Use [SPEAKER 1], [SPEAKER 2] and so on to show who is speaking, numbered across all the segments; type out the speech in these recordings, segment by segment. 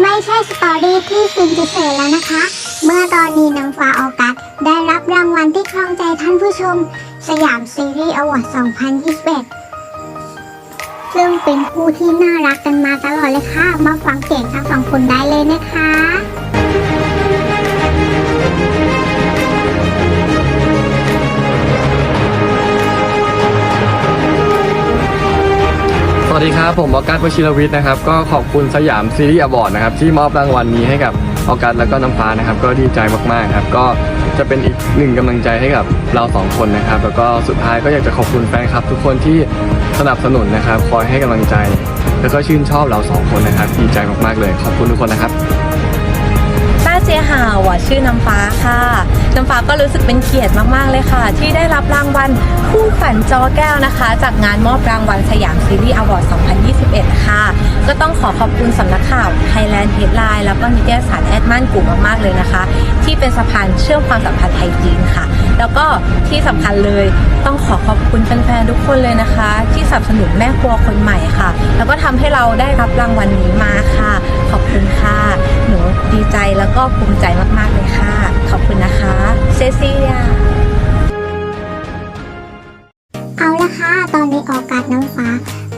[SPEAKER 1] ไม่ใช่สตอรี่ที่ฟินเฉยแล้วนะคะ เมื่อตอนนี้นางฟ้าออกัสได้รับรางวัลที่ครองใจท่านผู้ชม สยามซีรีส์อวอร์ด 2021 ซึ่งเป็นคู่ที่น่ารักกันมาตลอดเลยค่ะ มาฟังเสียงทั้งสองคนได้เลยนะคะ
[SPEAKER 2] วัสดีครับ ผมออกัสวชิรวิทย์นะครับ ก็ขอบคุณสยามซีรีส์อวอร์ดนะครับ ที่มอบรางวัลนี้ให้กับออกัสแล้วก็น้ำฟ้านะครับ ก็ดีใจมากๆครับ ก็จะเป็นอีกหนึ่งกำลังใจให้กับเราสองคนนะครับ แล้วก็สุดท้ายก็อยากจะขอบคุณแฟนคลับ ทุกคนที่สนับสนุนนะครับ คอยให้กำลังใจ แล้วก็ชื่นชอบเราสองคนนะครับ ดีใจมากๆเลย ขอบคุณทุกคนนะครับ
[SPEAKER 3] ต้าเจียหาวอะชื่อน้ำฟ้าค่ะ น้ำฟ้าก็รู้สึกเป็นเกียรติมากๆเลยค่ะ ที่ได้รับรางวัลคู่ฝันจอแก้วนะคะ จากงานมอบรางวัลสยามซีรีส์อวอร์ด 2021 ค่ะ ก็ต้องขอขอบคุณสำนักข่าว Thailand Headline แล้วก็นิตยสารแอดมันกลุ่มมากๆเลยนะคะ ที่เป็นสะพานเชื่อมความสัมพันธ์ไทยจีนค่ะ แล้วก็ที่สำคัญเลยต้องขอขอบคุณแฟนๆทุกคนเลยนะคะ ที่สนับสนุนแม่ครัวคนใหม่ค่ะ แล้วก็ทำให้เราได้รับรางวัลนี้มาค่ะ ขอบคุณค่ะ หนูดีใจแล้วก็ภูมิใจมากๆเลยค่ะ ขอบคุณนะคะ เซซีเลีย
[SPEAKER 1] เอาละค่ะ ตอนนี้ออกัสน้ำฟ้า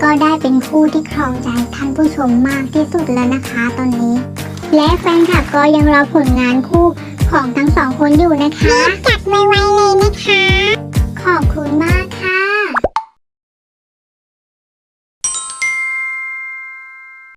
[SPEAKER 1] ก็ได้เป็นคู่ที่ครองใจท่านผู้ชมมากที่สุดแล้วนะคะ ตอนนี้ และแฟนคลับก็ยังรอผลงานคู่ของทั้งสองคนอยู่นะคะจัดไวๆเลยนะคะ ขอบคุณมาก